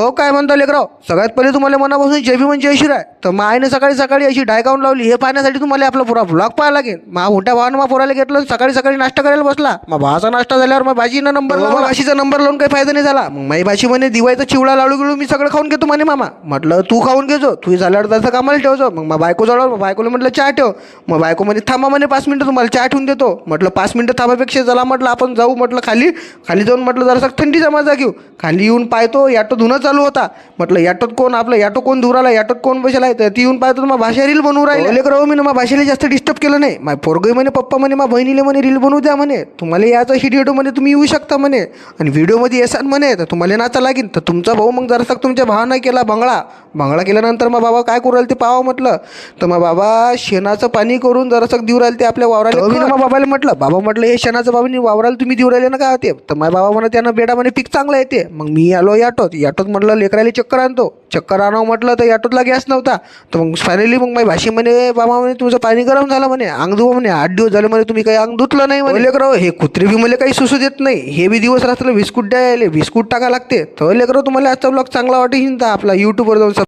हो काय म्हणता लेकराव? सगळ्यात पहिले तुम्हाला मनापासून जय भीम जय शिराय तर मा आईने सकाळी सकाळी अशी डायकाऊन लावली. हे पाहण्यासाठी तुम्हाला आपला पुरा ब्लॉग पाहायला लागेल. मा मोठ्या भावानं मा पोराला घेतलं सकाळी सकाळी नाश्ता करायला बसला. मग भावाचा नाश्ता झाल्यावर मग भाजीनं नंबर लावला. भाशीचा नंबर लावून काही फायदा नाही झाला. मग माई भाशी म्हणे दिवाळीचा चिवडा लाडू गिळू मी सगळं खाऊन घेतो म्हणे मामा. म्हटलं तू खाऊन घेजो. तू झाल्यावर तसं कामाला ठेवतो मग मग बायको जवळ मग बायकोला म्हटलं चहा ठेव. मग बायको म्हणे थांबा म्हणे पाच मिनिटं तुम्हाला चहा ठेवून देतो. म्हटलं पाच मिनिटं थांबापेक्षा चला म्हटलं आपण जाऊ. म्हटलं खाली खाली जाऊन म्हटलं जरासा थंडीचा मजा घेऊ. खाली येऊन पाहतो याटो धुणं चालू होता. म्हटलं याटोत कोण आपलं याटो कोण धुराला याटोत कोण बसेला आहे? तर ती येऊन पाहतो तर मग भाषा रील बनवू राहिले. लेकर मी ना मग भाषेला जास्त डिस्टर्ब केलं नाही. माय पोरगही म्हणे पप्पा म्हणे मा बहिणीला म्हणे रील बनवू द्या म्हणे. तुम्हाला याचा हिडिओ म्हणे तुम्ही येऊ शकता म्हणे. आणि व्हिडिओमध्ये येसान म्हणे तर तुम्हाला नाचा लागेल तर तुमचा भाऊ मग जरासा तुमच्या भावानं केला बंगळा. बंगळा केल्यानंतर मग बाबा काय करू राहिले ते पाहावं म्हटलं. तर मग बाबा शेणाचं पाणी करून जरासं देऊ राहिले ते आपल्या वावराला. मी मग बाबाला म्हटलं बाबा म्हटलं हे शेणाचं बाबांनी वावराला तुम्ही देऊ राहिले ना काय होते तर माझ्या बाबा म्हणा त्यानं बेडा म्हणे पीक चांगलं येते मग मी आलो याटोत. याटोत म्हटलं लेकराला चक्कर आणतो. चक्कर आणावं म्हटलं तर याटोतला गॅस नव्हता. तर मग फायनली मग माझी भाषी म्हणे बाबा म्हणे तुमचं पाणी गरम झालं म्हणे अंग धुवं म्हणे आठ दिवस झाले म्हणे तुम्ही काही अंग धुतलं नाही म्हणे. लेकरं हे कुत्रे बी मला काही सुसू देत नाही. हे बी दिवस रात्र बिस्कुट द्यायले बिस्कुट टाका लागते. तर लेकरं तुम्हाला आजचा ब्लॉग चांगला वाटेल. आपला यूट्यूबवर जाऊन